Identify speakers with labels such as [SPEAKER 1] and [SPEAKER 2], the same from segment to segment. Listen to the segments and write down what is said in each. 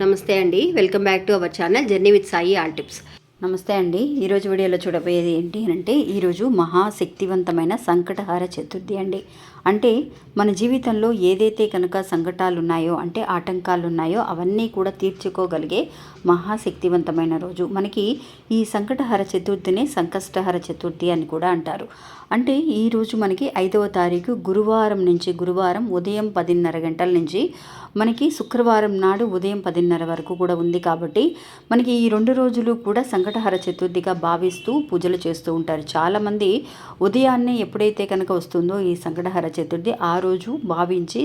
[SPEAKER 1] నమస్తే అండి. Welcome back to our channel journey with Sai all tips.
[SPEAKER 2] నమస్తే అండి. ఈరోజు వీడియోలో చూడబోయేది ఏంటి అంటే ఈరోజు మహాశక్తివంతమైన సంకటహార చతుర్థి అండి. అంటే మన జీవితంలో ఏదైతే కనుక సంఘటాలు ఉన్నాయో అంటే ఆటంకాలు ఉన్నాయో అవన్నీ కూడా తీర్చుకోగలిగే మహాశక్తివంతమైన రోజు. మనకి ఈ సంకటహర చతుర్థినే సంకష్టహర చతుర్థి అని కూడా అంటారు. అంటే ఈరోజు మనకి ఐదవ తారీఖు గురువారం నుంచి గురువారం ఉదయం పదిన్నర గంటల నుంచి మనకి శుక్రవారం నాడు ఉదయం పదిన్నర వరకు కూడా ఉంది కాబట్టి మనకి ఈ రెండు రోజులు కూడా సంకటహర చతుర్థిగా భావిస్తూ పూజలు చేస్తూ ఉంటారు. చాలామంది ఉదయాన్నే ఎప్పుడైతే కనుక వస్తుందో ఈ సంకటహర చతుర్థి ఆ రోజు భావించి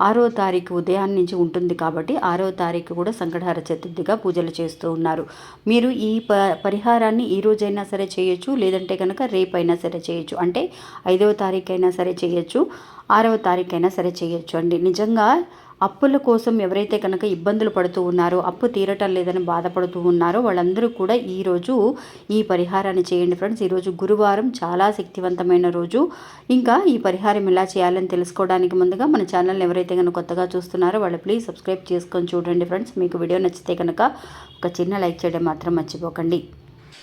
[SPEAKER 2] ఆరో తారీఖు ఉదయాన్ని నుంచి ఉంటుంది కాబట్టి ఆరో తారీఖు కూడా సంకటహార చతుర్థిగా పూజలు చేస్తూ ఉన్నారు. మీరు ఈ ప పరిహారాన్ని ఈ రోజైనా సరే చేయొచ్చు లేదంటే కనుక రేపైనా సరే చేయొచ్చు. అంటే ఐదవ తారీఖు అయినా సరే చేయొచ్చు ఆరవ తారీఖు అయినా సరే చేయొచ్చు అండి. నిజంగా అప్పుల కోసం ఎవరైతే కనుక ఇబ్బందులు పడుతూ ఉన్నారో అప్పు తీరటం లేదని బాధపడుతూ ఉన్నారో వాళ్ళందరూ కూడా ఈరోజు ఈ పరిహారాన్ని చేయండి ఫ్రెండ్స్ ఈరోజు గురువారం చాలా శక్తివంతమైన రోజు. ఇంకా ఈ పరిహారం ఎలా చేయాలని తెలుసుకోవడానికి ముందుగా మన ఛానల్ని ఎవరైతే కనుక కొత్తగా చూస్తున్నారో వాళ్ళు ప్లీజ్ సబ్స్క్రైబ్ చేసుకొని చూడండి ఫ్రెండ్స్ మీకు వీడియో నచ్చితే కనుక ఒక చిన్న లైక్ చేయడం మాత్రం మర్చిపోకండి.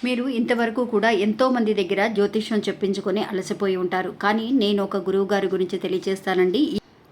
[SPEAKER 2] మీరు ఇంతవరకు కూడా ఎంతో మంది దగ్గర జ్యోతిష్యం చెప్పించుకొని అలసిపోయి ఉంటారు. కానీ నేను ఒక గురువు గారి గురించి తెలియజేస్తానండి.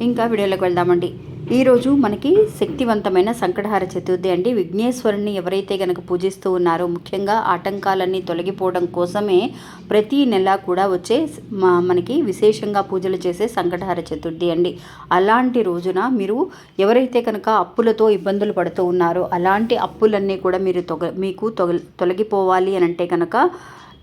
[SPEAKER 2] ఇంకా వీడియోలోకి వెళ్దామండి. ఈరోజు మనకి శక్తివంతమైన సంకటహార చతుర్థి అండి. విఘ్నేశ్వరుని ఎవరైతే కనుక పూజిస్తూ ఉన్నారో ముఖ్యంగా ఆటంకాలన్నీ తొలగిపోవడం కోసమే ప్రతి నెల కూడా వచ్చే మా- మనకి విశేషంగా పూజలు చేసే సంకటహార చతుర్థి అండి. అలాంటి రోజున మీరు ఎవరైతే కనుక అప్పులతో ఇబ్బందులు పడుతూ ఉన్నారో అలాంటి అప్పులన్నీ కూడా మీరు తొగ మీకు తొగ తొలగిపోవాలి అని అంటే కనుక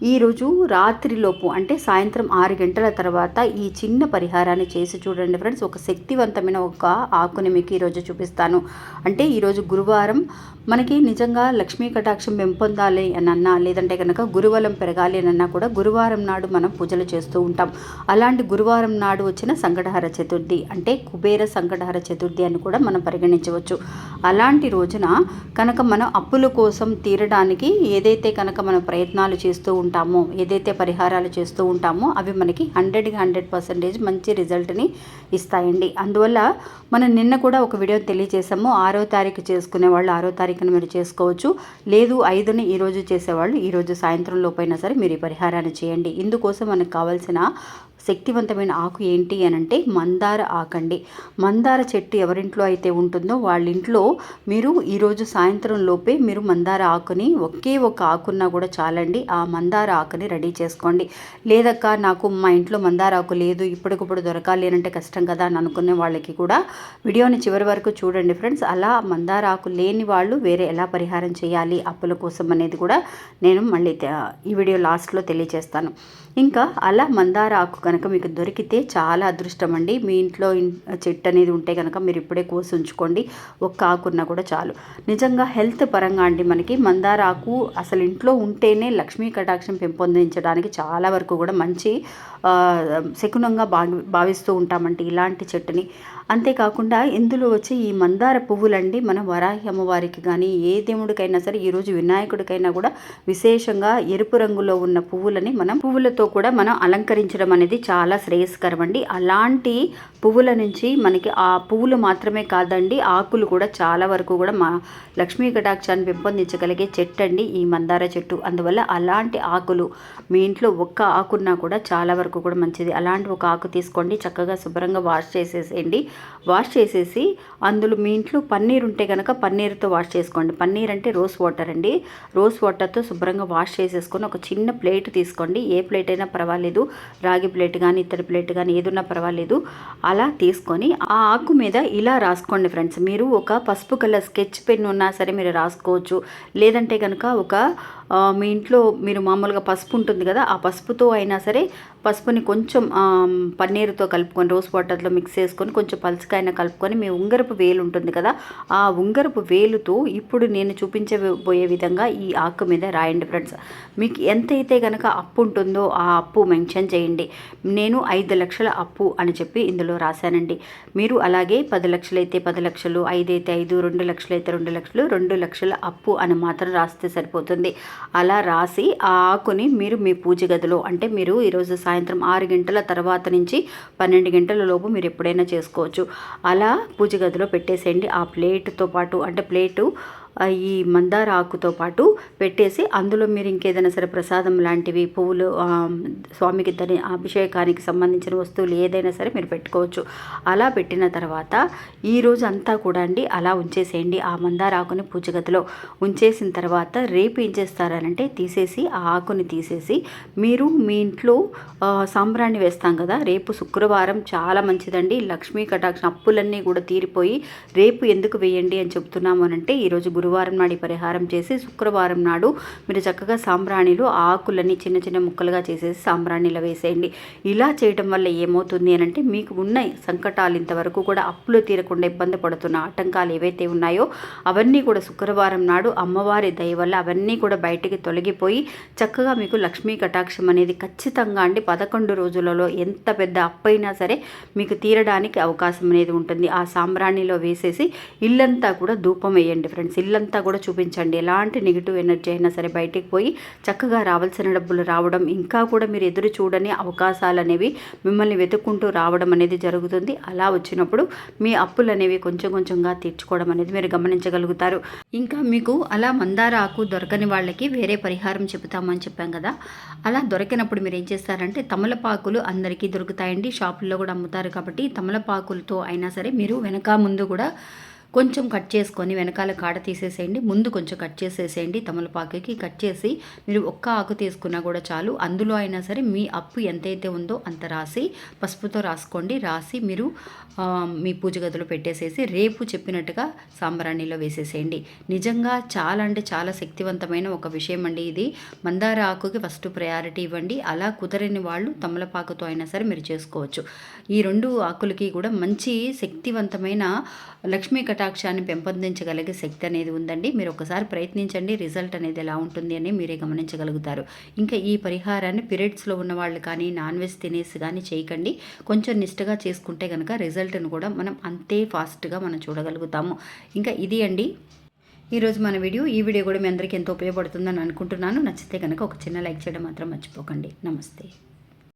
[SPEAKER 2] ఈరోజు రాత్రిలోపు అంటే సాయంత్రం ఆరు గంటల తర్వాత ఈ చిన్న పరిహారాన్ని చేసి చూడండి ఫ్రెండ్స్. ఒక శక్తివంతమైన ఒక ఆకుని మీకు ఈరోజు చూపిస్తాను. అంటే ఈరోజు గురువారం మనకి నిజంగా లక్ష్మీ కటాక్షం పెంపొందాలి అని అన్నా లేదంటే కనుక గురువలం పెరగాలి అని అన్నా కూడా గురువారం నాడు మనం పూజలు చేస్తూ ఉంటాం. అలాంటి గురువారం నాడు వచ్చిన సంకటహర చతుర్థి అంటే కుబేర సంకటహర చతుర్థి అని కూడా మనం పరిగణించవచ్చు. అలాంటి రోజున కనుక మనం అప్పుల కోసం తీరడానికి ఏదైతే కనుక మనం ప్రయత్నాలు చేస్తూ ఉంటాం ఉంటామో ఏదైతే పరిహారాలు చేస్తూ ఉంటామో అవి మనకి హండ్రెడ్కి హండ్రెడ్ పర్సెంటేజ్ మంచి రిజల్ట్ని ఇస్తాయండి. అందువల్ల మనం నిన్న కూడా ఒక వీడియో తెలియజేసాము ఆరో తారీఖు చేసుకునే వాళ్ళు ఆరో తారీఖున మీరు చేసుకోవచ్చు. లేదు ఐదుని ఈరోజు చేసేవాళ్ళు ఈరోజు సాయంత్రం లోపైనా సరే మీరు ఈ పరిహారాన్ని చేయండి. ఇందుకోసం మనకు కావాల్సిన శక్తివంతమైన ఆకు ఏంటి అని అంటే మందార ఆకండి. మందార చెట్టు ఎవరింట్లో అయితే ఉంటుందో వాళ్ళ ఇంట్లో మీరు ఈరోజు సాయంత్రం లోపే మీరు మందార ఆకుని ఒకే ఒక ఆకున్నా కూడా చాలండి. ఆ మందార ఆకుని రెడీ చేసుకోండి. లేదక్క నాకు మా ఇంట్లో మందార ఆకు లేదు ఇప్పటికప్పుడు దొరకాలి అంటే కష్టం కదా అని అనుకునే వాళ్ళకి కూడా వీడియోని చివరి వరకు చూడండి ఫ్రెండ్స్. అలా మందార ఆకు లేని వాళ్ళు వేరే ఎలా పరిహారం చేయాలి అప్పుల కోసం అనేది కూడా నేను మళ్ళీ ఈ వీడియో లాస్ట్లో తెలియజేస్తాను ఇంకా అలా మందార ఆకు కనుక మీకు దొరికితే చాలా అదృష్టం అండి మీ ఇంట్లో చెట్టు అనేది ఉంటే కనుక మీరు ఇప్పుడే కోసి ఉంచుకోండి. ఒక్క ఆకున్నా కూడా చాలు. నిజంగా హెల్త్ పరంగా అండి మనకి. మందార ఆకు అసలు ఇంట్లో ఉంటేనే లక్ష్మీ కటాక్షం పెంపొందించడానికి చాలా వరకు కూడా మంచి శకునంగా భావి భావిస్తూ ఉంటామండి ఇలాంటి చెట్టుని. అంతేకాకుండా ఇందులో వచ్చే ఈ మందార పువ్వులండి మన వరాహి అమ్మవారికి కానీ ఏ దేవుడికైనా సరే ఈరోజు వినాయకుడికైనా కూడా విశేషంగా ఎరుపు రంగులో ఉన్న పువ్వులని మనం పువ్వులతో కూడా మనం అలంకరించడం అనేది చాలా శ్రేయస్కరం అండి అలాంటి పువ్వుల నుంచి మనకి ఆ పువ్వులు మాత్రమే కాదండి ఆకులు కూడా చాలా వరకు కూడా మా లక్ష్మీ కటాక్షాన్ని పెంపొందించగలిగే చెట్టు అండి ఈ మందార చెట్టు. అందువల్ల అలాంటి ఆకులు మీ ఇంట్లో ఒక్క ఆకున్నా కూడా చాలా వరకు కూడా మంచిది. అలాంటి ఒక ఆకు తీసుకోండి చక్కగా శుభ్రంగా వాష్ చేసేసేయండి. వాష్ చేసేసి అందులో మీ ఇంట్లో పన్నీర్ ఉంటే కనుక పన్నీర్తో వాష్ చేసుకోండి. పన్నీర్ అంటే రోస్ వాటర్ అండి. రోస్ వాటర్తో శుభ్రంగా వాష్ చేసేసుకొని ఒక చిన్న ప్లేట్ తీసుకోండి. ఏ ప్లేట్ అయినా పర్వాలేదు. రాగి ప్లేట్ కానీ ఇత్తడి ప్లేట్ కానీ ఏదున్నా పర్వాలేదు. అలా తీసుకొని ఆ ఆకు మీద ఇలా రాసుకోండి ఫ్రెండ్స్. మీరు ఒక పసుపు కలర్ స్కెచ్ పెన్ ఉన్నా సరే మీరు రాసుకోవచ్చు. లేదంటే కనుక ఒక మీ ఇంట్లో మీరు మామూలుగా పసుపు ఉంటుంది కదా ఆ పసుపుతో అయినా సరే పసుపుని కొంచెం పన్నీరుతో కలుపుకొని రోజ్ వాటర్లో మిక్స్ చేసుకొని కొంచెం పలుచకైనా కలుపుకొని మీ ఉంగరపు వేలు ఉంటుంది కదా ఆ ఉంగరపు వేలుతో ఇప్పుడు నేను చూపించబోయే విధంగా ఈ ఆకు మీద రాయండి ఫ్రెండ్స్. మీకు ఎంతైతే కనుక అప్పు ఉంటుందో ఆ అప్పు మెన్షన్ చేయండి. నేను ఐదు లక్షల అప్పు అని చెప్పి ఇందులో రాశానండి. మీరు అలాగే పది లక్షలైతే పది లక్షలు ఐదు అయితే ఐదు రెండు లక్షలు అయితే రెండు లక్షలు రెండు లక్షల అప్పు అని మాత్రం రాస్తే సరిపోతుంది. అలా రాసి ఆ ఆకుని మీరు మీ పూజ గదిలో అంటే మీరు ఈరోజు సాయంత్రం ఆరు గంటల తర్వాత నుంచి పన్నెండు గంటల లోపు మీరు ఎప్పుడైనా చేసుకోవచ్చు. అలా పూజ గదిలో పెట్టేసేయండి. ఆ ప్లేట్తో పాటు అంటే ప్లేటు ఈ మందార ఆకుతో పాటు పెట్టేసి అందులో మీరు ఇంకేదైనా సరే ప్రసాదం లాంటివి పువ్వులు స్వామికి ధరి అభిషేకానికి సంబంధించిన వస్తువులు ఏదైనా సరే మీరు పెట్టుకోవచ్చు. అలా పెట్టిన తర్వాత ఈ రోజు అంతా కూడా అండి అలా ఉంచేసేయండి ఆ మందార ఆకుని పూజ గదిలో. ఉంచేసిన తర్వాత రేపు ఏం చేస్తారనంటే తీసేసి ఆ ఆకుని తీసేసి మీరు మీ ఇంట్లో సాంబ్రాణి వేస్తాం కదా రేపు శుక్రవారం చాలా మంచిదండి. లక్ష్మీ కటాక్ష అప్పులన్నీ కూడా తీరిపోయి రేపు ఎందుకు వేయండి అని చెప్తున్నాము అనంటే ఈరోజు గురువారం నాడు ఈ పరిహారం చేసి శుక్రవారం నాడు మీరు చక్కగా సాంబ్రాణిలో ఆకులని చిన్న చిన్న ముక్కలుగా చేసేసి సాంబ్రాణిలో వేసేయండి. ఇలా చేయడం వల్ల ఏమవుతుంది అని అంటే మీకు ఉన్న సంకటాలు ఇంతవరకు కూడా అప్పులు తీరకుండా ఇబ్బంది పడుతున్న ఆటంకాలు ఏవైతే ఉన్నాయో అవన్నీ కూడా శుక్రవారం నాడు అమ్మవారి దయ వల్ల అవన్నీ కూడా బయటికి తొలగిపోయి చక్కగా మీకు లక్ష్మీ కటాక్షం అనేది ఖచ్చితంగా అండి. పదకొండు రోజులలో ఎంత పెద్ద అప్పైనా సరే మీకు తీరడానికి అవకాశం అనేది ఉంటుంది. ఆ సాంబ్రాణిలో వేసేసి ఇల్లంతా కూడా ధూపం వేయండి ఫ్రెండ్స్. ఇల్లు ఇల్లంతా కూడా చూపించండి. ఎలాంటి నెగిటివ్ ఎనర్జీ అయినా సరే బయటికి పోయి చక్కగా రావాల్సిన డబ్బులు రావడం ఇంకా కూడా మీరు ఎదురు చూడని అవకాశాలు అనేవి మిమ్మల్ని వెతుక్కుంటూ రావడం అనేది జరుగుతుంది. అలా వచ్చినప్పుడు మీ అప్పులు అనేవి కొంచెం కొంచెంగా తీర్చుకోవడం అనేది మీరు గమనించగలుగుతారు. ఇంకా మీకు అలా మందార ఆకు దొరకని వాళ్ళకి వేరే పరిహారం చెబుతామని చెప్పాం కదా. అలా దొరికినప్పుడు మీరు ఏం చేస్తారంటే తమలపాకులు అందరికీ దొరుకుతాయండి. షాపుల్లో కూడా అమ్ముతారు కాబట్టి తమలపాకులతో అయినా సరే మీరు వెనక ముందు కూడా కొంచెం కట్ చేసుకొని వెనకాల కాడ తీసేసేయండి. ముందు కొంచెం కట్ చేసేసేయండి తమలపాకుకి. కట్ చేసి మీరు ఒక్క ఆకు తీసుకున్నా కూడా చాలు. అందులో అయినా సరే మీ అప్పు ఎంతైతే ఉందో అంత రాసి పసుపుతో రాసుకోండి. రాసి మీరు మీ పూజ గదిలో పెట్టేసేసి రేపు చెప్పినట్టుగా సాంబ్రాణిలో వేసేసేయండి. నిజంగా చాలా అంటే చాలా శక్తివంతమైన ఒక విషయం అండి ఇది. మందార ఆకుకి ఫస్ట్ ప్రయారిటీ ఇవ్వండి. అలా కుదరని వాళ్ళు తమలపాకుతో అయినా సరే మీరు చేసుకోవచ్చు. ఈ రెండు ఆకులకి కూడా మంచి శక్తివంతమైన లక్ష్మీ కటాక్షాన్ని పెంపొందించగలిగే శక్తి అనేది ఉందండి. మీరు ఒకసారి ప్రయత్నించండి. రిజల్ట్ అనేది ఎలా ఉంటుంది అని మీరే గమనించగలుగుతారు. ఇంకా ఈ పరిహారాన్ని పీరియడ్స్లో ఉన్న వాళ్ళు కానీ నాన్ వెజ్ తినేసి కానీ చేయకండి. కొంచెం నిష్టగా చేసుకుంటే కనుక రిజల్ట్ను కూడా మనం అంతే ఫాస్ట్గా మనం చూడగలుగుతాము. ఇంకా ఇది అండి. ఈరోజు మన వీడియో. ఈ వీడియో కూడా మీ అందరికీ ఎంతో ఉపయోగపడుతుందని అనుకుంటున్నాను. నచ్చితే కనుక ఒక చిన్న లైక్ చేయడం మాత్రం మర్చిపోకండి. నమస్తే.